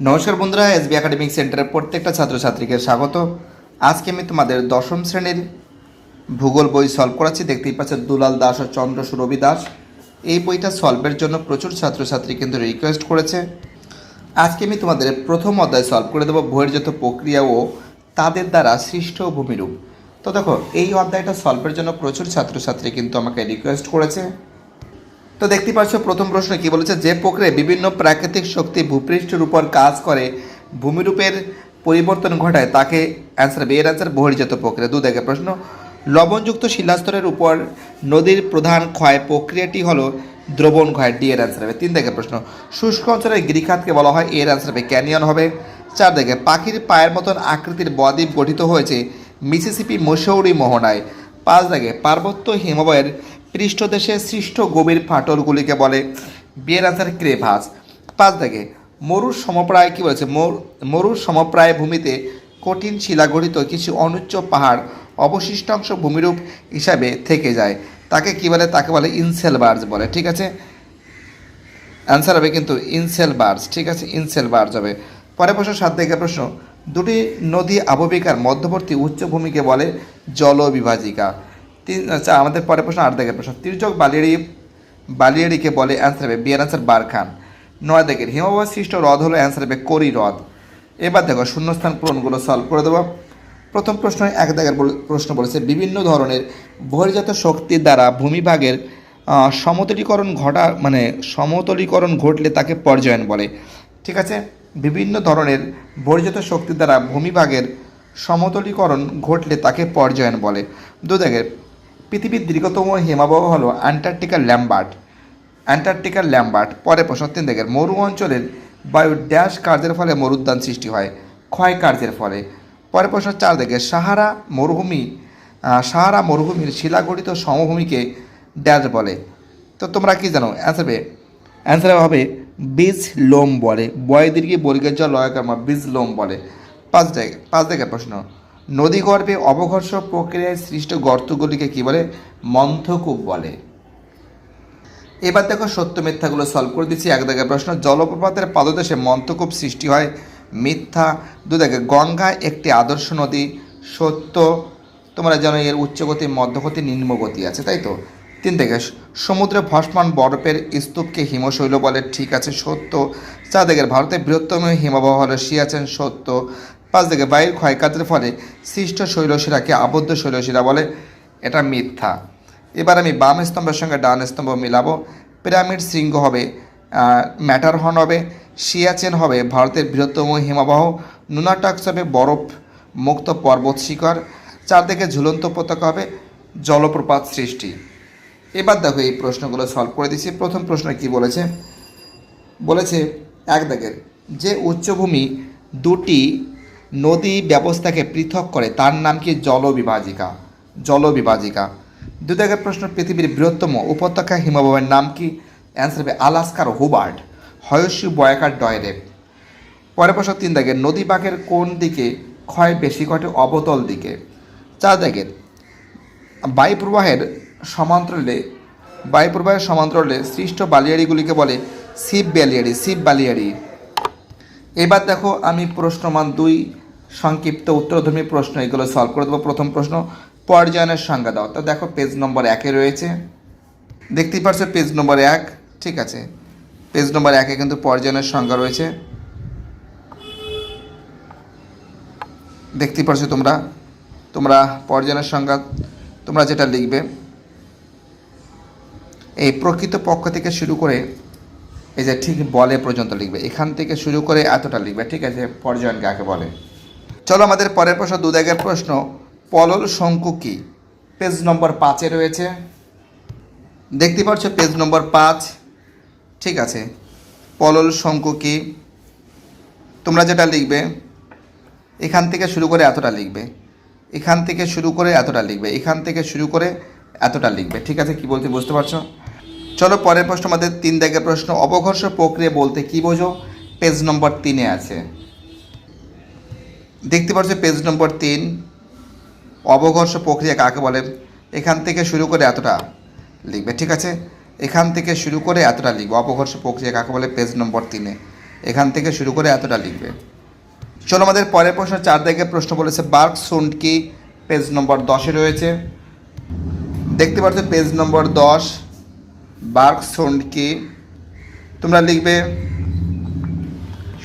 নমস্কার বন্ধুরা SB academic সেন্টারের প্রত্যেকটা ছাত্রছাত্রীকে স্বাগত। আজকে আমি তোমাদের দশম শ্রেণির ভূগোল বই সলভ করাচ্ছি। দেখতেই পাচ্ছেন দুলাল দাস ও চন্দ্র সুরভি দাস। এই বইটা সলভের জন্য প্রচুর ছাত্রছাত্রী কিন্তু রিকোয়েস্ট করেছে। আজকে আমি তোমাদের প্রথম অধ্যায় সলভ করে দেবো বহির্জাত প্রক্রিয়া ও তাদের দ্বারা সৃষ্ট ভূমিরূপ। তো দেখো, এই অধ্যায়টা সলভের জন্য প্রচুর ছাত্রছাত্রী কিন্তু আমাকে রিকোয়েস্ট করেছে। তো দেখতে পাচ্ছ, প্রথম প্রশ্ন কি বলেছে? যে প্রক্রিয়ায় বিভিন্ন প্রাকৃতিক শক্তি ভূপৃষ্ঠের উপর কাজ করে, ভূমিরূপের পরিবর্তন ঘটায়, তাকে অ্যান্সার বি এর অ্যান্সার বহির্জাত প্রক্রিয়া। দু দেখে প্রশ্ন, লবণযুক্ত শিলাস্তরের উপর নদীর প্রধান ক্ষয় প্রক্রিয়াটি হলো দ্রবণ ক্ষয় ডি এর অ্যান্সার হবে তিন দেখে প্রশ্ন, শুষ্ক অঞ্চলের গিরিখাতকে বলা হয় এর অ্যান্সার হবে ক্যানিয়ন হবে। চার দেখে পাখির পায়ের মতন আকৃতির বদ্বীপ গঠিত হয়েছে মিসিসিপি মসৌরি মোহনায়। পাঁচ দেখে পার্বত্য হিমবাহের পৃষ্ঠদেশে সৃষ্ট গভীর ফাটলগুলিকে বলে বিয়ের আনসার ক্রেভাস পাঁচ দেখে, মরুর সমপ্রায় কী বলেছে? মরু, মরুর সমপ্রায় ভূমিতে কঠিন শিলা গঠিত কিছু অনুচ্চ পাহাড় অবশিষ্টাংশ ভূমিরূপ হিসাবে থেকে যায়। তাকে কি বলে? তাকে বলে ইনসেল বার্জ বলে, ঠিক আছে? অ্যান্সার হবে কিন্তু ইনসেল বার্জ ঠিক আছে? ইনসেল বার্জ হবে। পরে প্রশ্ন, সাত থেকে প্রশ্ন, দুটি নদী আববিকার মধ্যবর্তী উচ্চভূমিকে বলে জলবিভাজিকা। আচ্ছা আমাদের পরে প্রশ্ন আট দেখের প্রশ্ন, তির্যক বালিয়াড়ি, বালিয়াড়িকে বলে অ্যান্সার হবে বিয়ার অ্যান্সার বারখান নয় দেখের হিমবাহ সৃষ্ট হ্রদ হলো অ্যান্সার হবে করি হ্রদ। এবার দেখো, শূন্যস্থান পূরণগুলো সলভ করে দেবো। প্রথম প্রশ্ন, এক দাগের প্রশ্ন বলেছে, বিভিন্ন ধরনের বহির্জাত শক্তির দ্বারা ভূমিভাগের সমতলীকরণ ঘটা মানে সমতলীকরণ ঘটলে তাকে পর্যায়ন বলে। ঠিক আছে? বিভিন্ন ধরনের বহির্জাত শক্তির দ্বারা ভূমিভাগের সমতলীকরণ ঘটলে তাকে পর্যায়ন বলে। দু দাগের পৃথিবীর দীর্ঘতম হিমাবহ হলো অ্যান্টার্কটিকার ল্যাম্বার্ট। অ্যান্টার্কটিকার ল্যাম্বার্ট পরে প্রশ্ন তিন দেখেন, মরু অঞ্চলের বায়ু ড্যাশ কার্যের ফলে মরুদ্যান সৃষ্টি হয়, ক্ষয় কার্যের ফলে। পরে প্রশ্ন চার দেখে, সাহারা মরুভূমি সাহারা মরুভূমির শিলাগঠিত সমভূমিকে ড্যাশ বলে। তো তোমরা কি জানো? অ্যান্সার অ্যান্সার হবে বীজ লোম বলে, বয় দীর্ঘে বর্গের জল লয়কর্মা বীজ লোম বলে। পাঁচ জায়গা পাঁচ জায়গার প্রশ্ন। নদী গর্ভে অবঘর্ষ প্রক্রিয়ায় সৃষ্ট গর্তগুলিকে কি বলে? মন্থকূপ বলে। এবার দেখো সত্য মিথ্যাগুলো সলভ করে দিচ্ছি। এক দাগের প্রশ্ন, জলপ্রপাতের পাদদেশে মন্থকূপ সৃষ্টি হয় মিথ্যা। দু দাগে, গঙ্গা একটি আদর্শ নদী, সত্য। তোমরা জানো এর উচ্চগতি, মধ্যগতি, নিম্নগতি আছে, তাই তো? তিন থেকে সমুদ্রে ভস্মান বরফের স্তূপকে হিমশৈল বলে, ঠিক আছে, সত্য। চার দিকের ভারতের বৃহত্তম হিমবাহ হল সিয়াচেন সত্য। পাঁচ দিকে বায়ুর ক্ষয়কার্যের ফলে সৃষ্ট শৈলশিরাকে আবদ্ধ শৈলশিরা বলে এটা মিথ্যা। এবার আমি বাম স্তম্ভের সঙ্গে ডান স্তম্ভ মিলাবো। পিরামিড শৃঙ্গ হবে ম্যাটারহর্ন হবে সিয়াচেন হবে, ভারতের বৃহত্তম হিমবাহ নুনাটাক্স হবে বরফ মুক্ত পর্বত শিখর, চারদিকে ঝুলন্ত পতাকা হবে, জলপ্রপাত সৃষ্টি। এবার দেখো এই প্রশ্নগুলো সলভ করে দিচ্ছি। প্রথম প্রশ্ন কি বলেছে? বলেছে, এক দেখেন, যে উচ্চভূমি দুটি নদী ব্যবস্থাকে পৃথক করে, তার নাম কি জলবিভাজিকা? জলবিভাজিকা। দু দেখের প্রশ্ন, পৃথিবীর বৃহত্তম উপত্যকা হিমবাহের নাম কি? অ্যান্সার হবে আলাস্কার হুবার্ড হয়সী বয়াকার ডয়রেপ পরের প্রশ্ন, তিন দাগের, নদী বাঁকের কোন দিকে ক্ষয় বেশি ঘটে অবতল দিকে? চার দাগের বায়ু প্রবাহের সমান্তরালে বায়ু প্রবাহের সমান্তরালে সৃষ্ট বালিয়াড়িগুলিকে বলে শিব বালিয়াড়ি শিব বালিয়াড়ি। এবার দেখো আমি প্রশ্নমান দুই সংক্ষিপ্ত উত্তরধর্মী প্রশ্ন, এগুলো সলভ করে দেবো। প্রথম প্রশ্ন, পর্যায়নের সংজ্ঞা দাও। তো দেখো পেজ নম্বর একে রয়েছে। দেখতেই পারছ পেজ নম্বর এক, ঠিক আছে। পেজ নম্বর একে কিন্তু পর্যায়নের সংজ্ঞা রয়েছে। দেখতেই পারছ তোমরা? তোমরা পর্যায়নের সংজ্ঞা, তোমরা যেটা লিখবে, এই প্রকৃত পক্ষ থেকে শুরু করে, এই যে ঠিক বলে পর্যন্ত লিখবে। এখান থেকে শুরু করে এতটা লিখবে, ঠিক আছে? পর্যায়ন কাকে বলে? চলো আমাদের পরের প্রশ্ন দু দাগের প্রশ্ন। পলল শঙ্কু কি? পেজ নম্বর পাঁচে রয়েছে। দেখতে পাচ্ছ পেজ নম্বর পাঁচ? ঠিক আছে। পলল শঙ্কু কি? তোমরা যেটা লিখবে, এখান থেকে শুরু করে এতটা লিখবে। এখান থেকে শুরু করে এতটা লিখবে। এখান থেকে শুরু করে এতটা লিখবে। ঠিক আছে, কি বলতে বুঝতে পারছ? চলো পরের প্রশ্ন, আমাদের তিন দাগের প্রশ্ন। অবঘর্ষ প্রক্রিয়া বলতে কি বোঝো? পেজ নম্বর তিনে আছে। দেখতে পাচ্ছ পেজ নম্বর তিন। অবঘর্ষ প্রক্রিয়া কাকে বলে? এখান থেকে শুরু করে এতটা লিখবে, ঠিক আছে? এখান থেকে শুরু করে এতটা লিখবে। অপঘর্ষ প্রক্রিয়া কাকে বলে? পেজ নম্বর তিনে। এখান থেকে শুরু করে এতটা লিখবে। চলো আমাদের পরের প্রশ্ন চার দিকে প্রশ্ন বলেছে বার্ক সুন্ড কি? পেজ নম্বর দশে রয়েছে। দেখতে পাচ্ছ পেজ নম্বর দশ বার্ক সুন্ড কি? তোমরা লিখবে,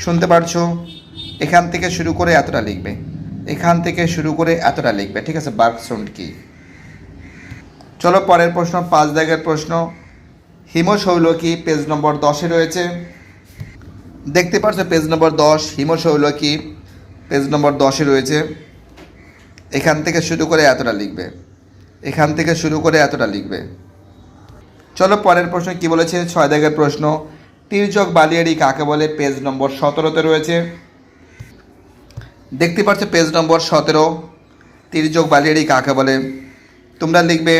শুনতে পারছ? এখান থেকে শুরু করে এতটা লিখবে। এখান থেকে শুরু করে এতটা লিখবে, ঠিক আছে? বার্ক সুন্ড কি? চলো, পরের প্রশ্ন, পাঁচ দাগের প্রশ্ন। হিমশৈল কি পেজ নম্বর দশে রয়েছে। দেখতে পাচ্ছ পেজ নম্বর দশ হিমশৈল কি পেজ নম্বর দশে রয়েছে। এখান থেকে শুরু করে এতটা লিখবে। এখান থেকে শুরু করে এতটা লিখবে। চলো, পরের প্রশ্ন কি বলেছে? ছয় দাগের প্রশ্ন। তির্যক বালিয়াড়ি কাকে বলে? পেজ নম্বর সতেরোতে রয়েছে। দেখতে পাচ্ছ পেজ নম্বর সতেরো তির্যক বালিয়াড়ি কাকে বলে? তোমরা লিখবে,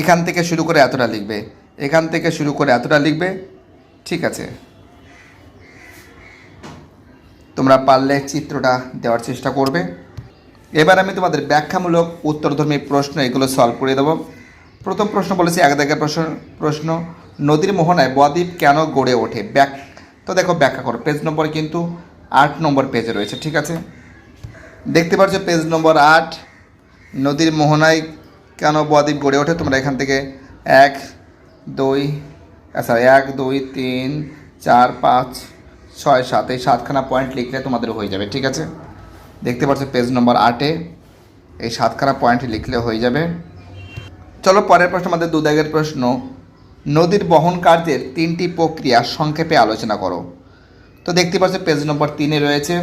এখান থেকে শুরু করে এতটা লিখবে, এখান থেকে শুরু করে এতটা লিখবে, ঠিক আছে। তোমরা পারলে চিত্রটা দেওয়ার চেষ্টা করবে। এবার আমি তোমাদের ব্যাখ্যামূলক উত্তরধর্মী প্রশ্ন এগুলো সলভ করে দেবো। প্রথম প্রশ্ন বলেছি, এক দাগের প্রশ্ন প্রশ্ন, নদীর মোহনায় বদ্বীপ কেন গড়ে ওঠে? ব্যাক তো দেখো ব্যাখ্যা করো। পেজ নম্বর কিন্তু আট নম্বর পেজে রয়েছে, ঠিক আছে? দেখতে পাচ্ছ পেজ নম্বর আট, নদীর মোহনায় কেন বদ্বীপ গড়ে ওঠে? তোমরা এখান থেকে এক, দুই আচ্ছা এক, দুই, তিন, চার, পাঁচ, ছয়, সাত, এই সাতখানা পয়েন্ট লিখলে তোমাদের হয়ে যাবে, ঠিক আছে? দেখতে পাচ্ছ পেজ নম্বর আটে এই সাতখানা পয়েন্ট লিখলে হয়ে যাবে। চলো পরের প্রশ্ন, আমাদের দু দাগের প্রশ্ন, নদীর বহন কার্যের তিনটি প্রক্রিয়া সংক্ষেপে আলোচনা করো। তো দেখতে পাচ্ছ পেজ নম্বর তিনে রয়েছে।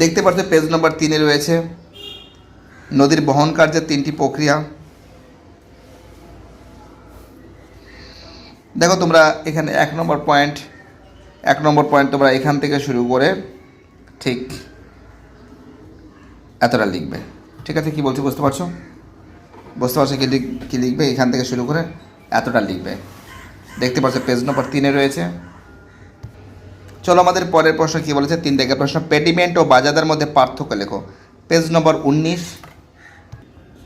দেখতে পাচ্ছ পেজ নম্বর তিনে রয়েছে। নদীর বহন কার্যের তিনটি প্রক্রিয়া। দেখো তোমরা এখানে এক নম্বর পয়েন্ট এক নম্বর পয়েন্ট তোমরা এখান থেকে শুরু করে ঠিক এতটা লিখবে। ঠিক আছে, কি বলছি বুঝতে পারছ? বুঝতে পারছ কি লিখ, কী লিখবে? এখান থেকে শুরু করে এতটা লিখবে। দেখতে পাচ্ছ পেজ নম্বর তিনে রয়েছে। চলো আমাদের পরের প্রশ্ন কী বলেছে? তিন থেকে প্রশ্ন পেডিমেন্ট ও বাজাদের মধ্যে পার্থক্য লেখো। পেজ নম্বর উনিশ।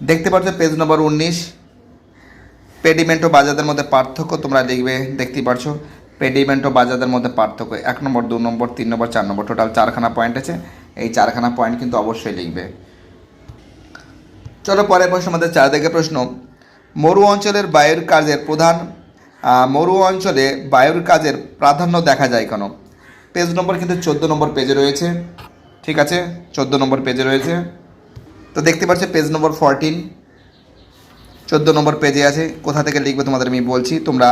দেখতে পাচ্ছ পেজ নম্বর উনিশ। পেডিমেন্ট ও বাজাদের মধ্যে পার্থক্য তোমরা লিখবে দেখতেই পারছ। পেডিমেন্ট ও বাজাদের মধ্যে পার্থক্য, এক নম্বর, দু নম্বর, তিন নম্বর, চার নম্বর, টোটাল চারখানা পয়েন্ট আছে। এই চারখানা পয়েন্ট কিন্তু অবশ্যই লিখবে। চলো পরের প্রশ্ন, আমাদের চার দিকে প্রশ্ন। মরু অঞ্চলের বায়ুর কাজের প্রধান মরু অঞ্চলে বায়ুর কাজের প্রাধান্য দেখা যায় কেন? পেজ নম্বর কিন্তু চোদ্দ নম্বর পেজে রয়েছে। ঠিক আছে? চোদ্দ নম্বর পেজে রয়েছে। তো দেখতে পাচ্ছ পেজ নম্বর ফরটিন চোদ্দ নম্বর পেজে আছে। কোথা থেকে লিখবে তোমাদের আমি বলছি। তোমরা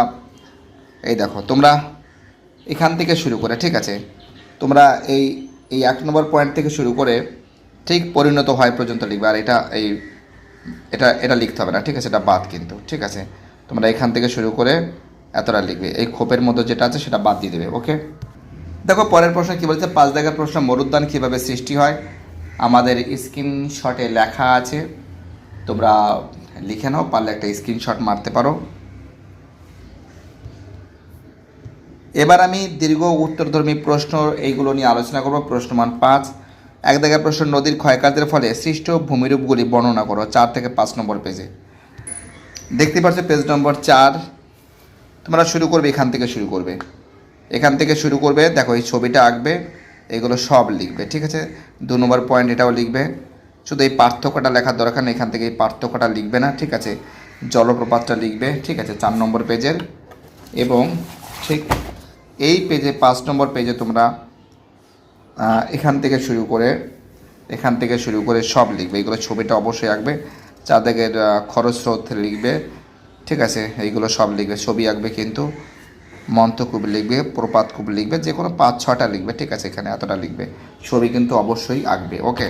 এই দেখো, তোমরা এখান থেকে শুরু করে, ঠিক আছে? তোমরা এই এই এক নম্বর পয়েন্ট থেকে শুরু করে ঠিক পরিণত হয় পর্যন্ত লিখবে। আর এটা এই, এটা এটা লিখতে হবে না, ঠিক আছে? এটা বাদ কিন্তু, ঠিক আছে? তোমরা এখান থেকে শুরু করে এতটা লিখবে। এই খোপের মতো যেটা আছে সেটা বাদ দিয়ে দেবে, ওকে? দেখো, পরের প্রশ্ন কী বলছে? পাঁচ দাগের প্রশ্ন, মরুদ্যান কীভাবে সৃষ্টি হয়? আমাদের স্ক্রিনশটে লেখা আছে। তোমরা লিখে নাও, পারলে একটা স্ক্রিনশট মারতে পারো। এবার আমি দীর্ঘ উত্তরধর্মী প্রশ্ন এইগুলো নিয়ে আলোচনা করব। প্রশ্নমান পাঁচ। এক জায়গায় প্রশ্ন, নদীর ক্ষয়কার্যের ফলে সৃষ্ট ভূমিরূপগুলি বর্ণনা করো, চার থেকে পাঁচ নম্বর পেজে। দেখতে পাচ্ছ, পেজ নম্বর চার। তোমরা শুরু করবে, এখান থেকে শুরু করবে। এখান থেকে শুরু করবে, দেখো এই ছবিটা আঁকবে, এগুলো সব লিখবে, ঠিক আছে? দু নম্বর পয়েন্ট এটাও লিখবে। শুধু এই পার্থক্যটা লেখার দরকার এখান থেকে এই পার্থক্যটা লিখবে না, ঠিক আছে? জলপ্রপাতটা লিখবে, ঠিক আছে, চার নম্বর পেজের। এবং ঠিক এই পেজে, পাঁচ নম্বর পেজে তোমরা এখান থেকে শুরু করে, এখান থেকে শুরু করে সব লিখবে। এগুলো ছবিটা অবশ্যই আঁকবে, চাঁদের খরস্রোত লিখবে, ঠিক আছে? এইগুলো সব লিখবে, ছবি আঁকবে কিন্তু। মন্ত্রকূপ লিখবে, প্রপাত কূপ লিখবে, যে কোনো পাঁচ ছটা লিখবে, ঠিক আছে, এখানে এতটা লিখবে। ছবি কিন্তু অবশ্যই আঁকবে, ওকে?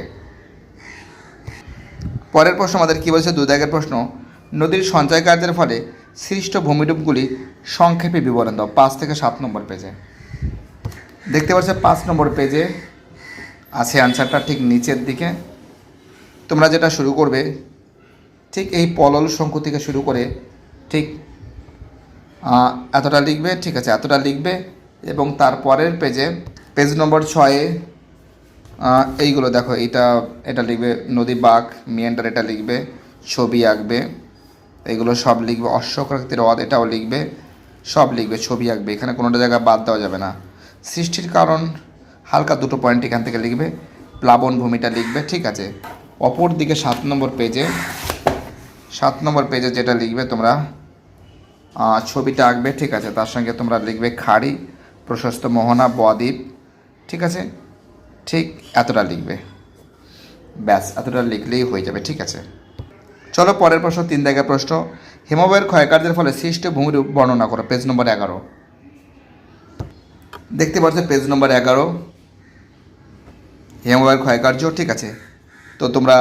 পরের প্রশ্ন আমাদের কী বলছে? দু দাগের প্রশ্ন, নদীর সঞ্চয় কার্যের ফলে সৃষ্ট ভূমিরূপগুলি সংক্ষেপে বিবরণ দাও, পাঁচ থেকে সাত নম্বর পেজে দেখতে পাচ্ছ, পাঁচ নম্বর পেজে আছে আনসারটা ঠিক নিচের দিকে। তোমরা যেটা শুরু করবে, ঠিক এই পলল শঙ্কু থেকে শুরু করে, ঠিক এতটা লিখবে? ঠিক আছে, এতটা লিখবে। এবং তারপরের পেজে, পেজ নম্বর ছয়ে এইগুলো দেখো এটা এটা লিখবে নদী বাঘ, মিয়ান্ডার এটা লিখবে, ছবি আঁকবে, এগুলো সব লিখবে, অশ্বকৃতির হ্রদ এটাও লিখবে, সব লিখবে, ছবি আঁকবে, এখানে কোনোটা জায়গা বাদ দেওয়া যাবে না। সৃষ্টির কারণ, হালকা দুটো পয়েন্ট এখান থেকে লিখবে, প্লাবন ভূমিটা লিখবে, ঠিক আছে। অপর দিকে সাত নম্বর পেজে, সাত নম্বর পেজে যেটা লিখবে তোমরা ছবিটা আঁকবে, ঠিক আছে? তার সঙ্গে তোমরা লিখবে খাড়ি, প্রশস্ত মোহনা, বদ্বীপ, ঠিক আছে? ঠিক এতটা লিখবে। ব্যাস, এতটা লিখলেই হয়ে যাবে, ঠিক আছে? চলো, পরের প্রশ্ন, তিন দাগের প্রশ্ন। হিমবাহের ক্ষয়কার্যের ফলে সৃষ্ট ভূমিরূপ বর্ণনা করো পেজ নম্বর এগারো। দেখতে পাচ্ছ পেজ নম্বর এগারো। হিমবাহের ক্ষয়কার্য, ঠিক আছে? তো তোমরা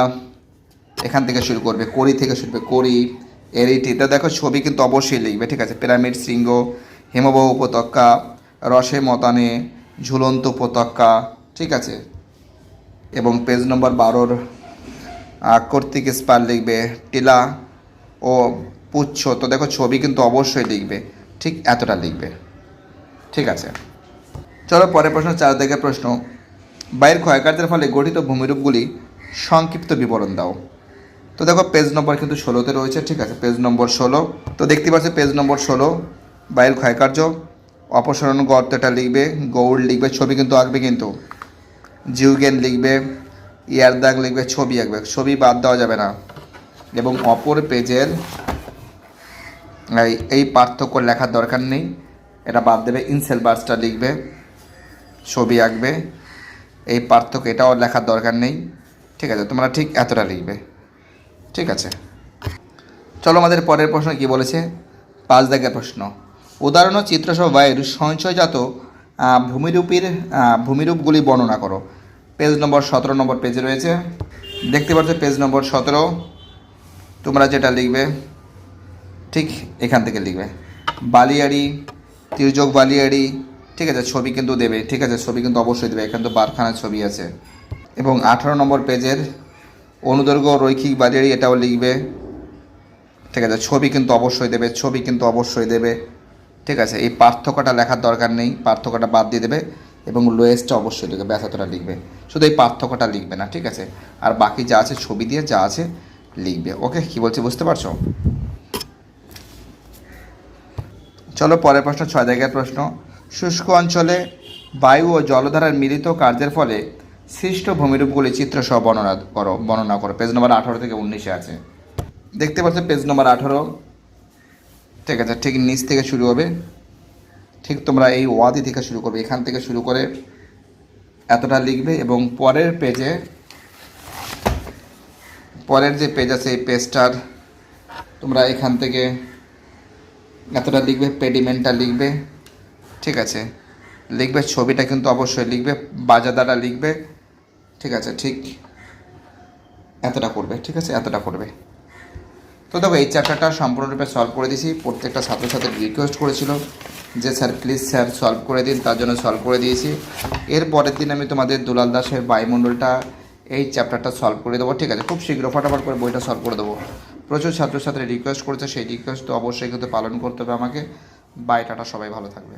এখান থেকে শুরু করবে, করি থেকে শুরু করবে, করি এরিটিতে দেখো, ছবি কিন্তু অবশ্যই লিখবে, ঠিক আছে? পিরামিড, শৃঙ্গ, হিমবাহ উপত্যকা, রসে মতানে, ঝুলন্ত উপত্যকা, ঠিক আছে? এবং পেজ নম্বর বারোর কর্তৃক স্পার লিখবে টিলা ও পুচ্ছ। তো দেখো, ছবি কিন্তু অবশ্যই লিখবে, ঠিক এতটা লিখবে, ঠিক আছে? চলো, পরের প্রশ্ন চার দিকের প্রশ্ন। বায়ুর ক্ষয়কার্যের ফলে গঠিত ভূমিরূপগুলি সংক্ষিপ্ত বিবরণ দাও। তো দেখো পেজ নম্বর কিন্তু ষোলোতে রয়েছে, ঠিক আছে? পেজ নম্বর ষোলো। তো দেখতে পাচ্ছ পেজ নম্বর ষোলো, বায়ুর ক্ষয়কার্য অপসারণ গর্তটা লিখবে, গৌড় লিখবে, ছবি কিন্তু আঁকবে কিন্তু। জিউগেন লিখবে ইয়ার দাগ লিখবে, ছবি আঁকবে। ছবি বাদ দেওয়া যাবে না। এবং অপর পেজের এই- এই পার্থক্য লেখার দরকার নেই। এটা বাদ দেবে ইনসেল বার্সটা লিখবে, ছবি আঁকবে। এই পার্থক্য এটাও লেখার দরকার নেই। ঠিক আছে, তোমরা ঠিক এতটা লিখবে। ঠিক আছে। চলো আমাদের পরের প্রশ্ন কি বলেছে? পাঁচ দাগের প্রশ্ন। উদাহরণ চিত্রসহ বায়ুর সঞ্চয়জাত ভূমিরূপের ভূমিরূপগুলি বর্ণনা করো। পেজ নম্বর সতেরো নম্বর পেজে রয়েছে। দেখতে পাচ্ছ পেজ নম্বর সতেরো। তোমরা যেটা লিখবে, ঠিক এখান থেকে লিখবে। বালিয়াড়ি, তির্যক বালিয়াড়ি, ঠিক আছে, ছবি কিন্তু দেবে, ঠিক আছে, ছবি কিন্তু অবশ্যই দেবে, এখানে তো বারখানার ছবি আছে। এবং আঠারো নম্বর পেজের অনুদৈর্ঘ্য রৈখিক বালিয়াড়ি এটাও লিখবে। ঠিক আছে, ছবি কিন্তু অবশ্যই দেবে, ছবি কিন্তু অবশ্যই দেবে। ঠিক আছে, এই পার্থক্যটা লেখার দরকার নেই, পার্থক্যটা বাদ দিয়ে দেবে এবং লোয়েস্টটা অবশ্যই লিখবে ব্যথাতটা লিখবে। শুধু এই পার্থক্যটা লিখবে না, ঠিক আছে? আর বাকি যা আছে, ছবি দিয়ে যা আছে, লিখবে। ওকে, কি বলছি, বুঝতে পারছ? চলো, পরের প্রশ্ন, ছয় জায়গার প্রশ্ন। শুষ্ক অঞ্চলে বায়ু ও জলধারার মিলিত কার্যের ফলে সৃষ্ট ভূমিরূপগুলি চিত্রসহ বর্ণনা করো বর্ণনা করো। পেজ নম্বর আঠারো থেকে উনিশে আছে। দেখতে পাচ্ছ পেজ নম্বর আঠারো? ঠিক আছে, ঠিক নিচ থেকে শুরু হবে। ঠিক তোমরা এই ওয়াদি থেকে শুরু করবে, এখান থেকে শুরু করে এতটা লিখবে এবং পরের পেজে, পরের যে পেজ আছে, এই পেজটার তোমরা এখান থেকে এতটা লিখবে, পেডিমেন্টটা লিখবে। ঠিক আছে, লিখবে, ছবিটা কিন্তু অবশ্যই লিখবে, বাজাদাটা লিখবে। ঠিক আছে, ঠিক এতটা করবে, ঠিক আছে, এতটা করবে। তো দেখো, এই চ্যাপ্টারটা সম্পূর্ণরূপে সলভ করে দিয়েছি। প্রত্যেকটা ছাত্রছাত্রী রিকোয়েস্ট করেছিল যে স্যার প্লিজ স্যার সলভ করে দিন। তার জন্য সলভ করে দিয়েছি। এর পরের দিন আমি তোমাদের দুলাল দাসের বায়ুমণ্ডলটা এই চ্যাপ্টারটা সলভ করে দেবো, ঠিক আছে? খুব শীঘ্র ফটাফট করে বইটা সলভ করে দেবো। প্রচুর ছাত্রছাত্রী রিকোয়েস্ট করেছে, সেই রিকোয়েস্ট তো অবশ্যই কিন্তু পালন করতে হবে আমাকে। বাইটাটা সবাই ভালো থাকবে।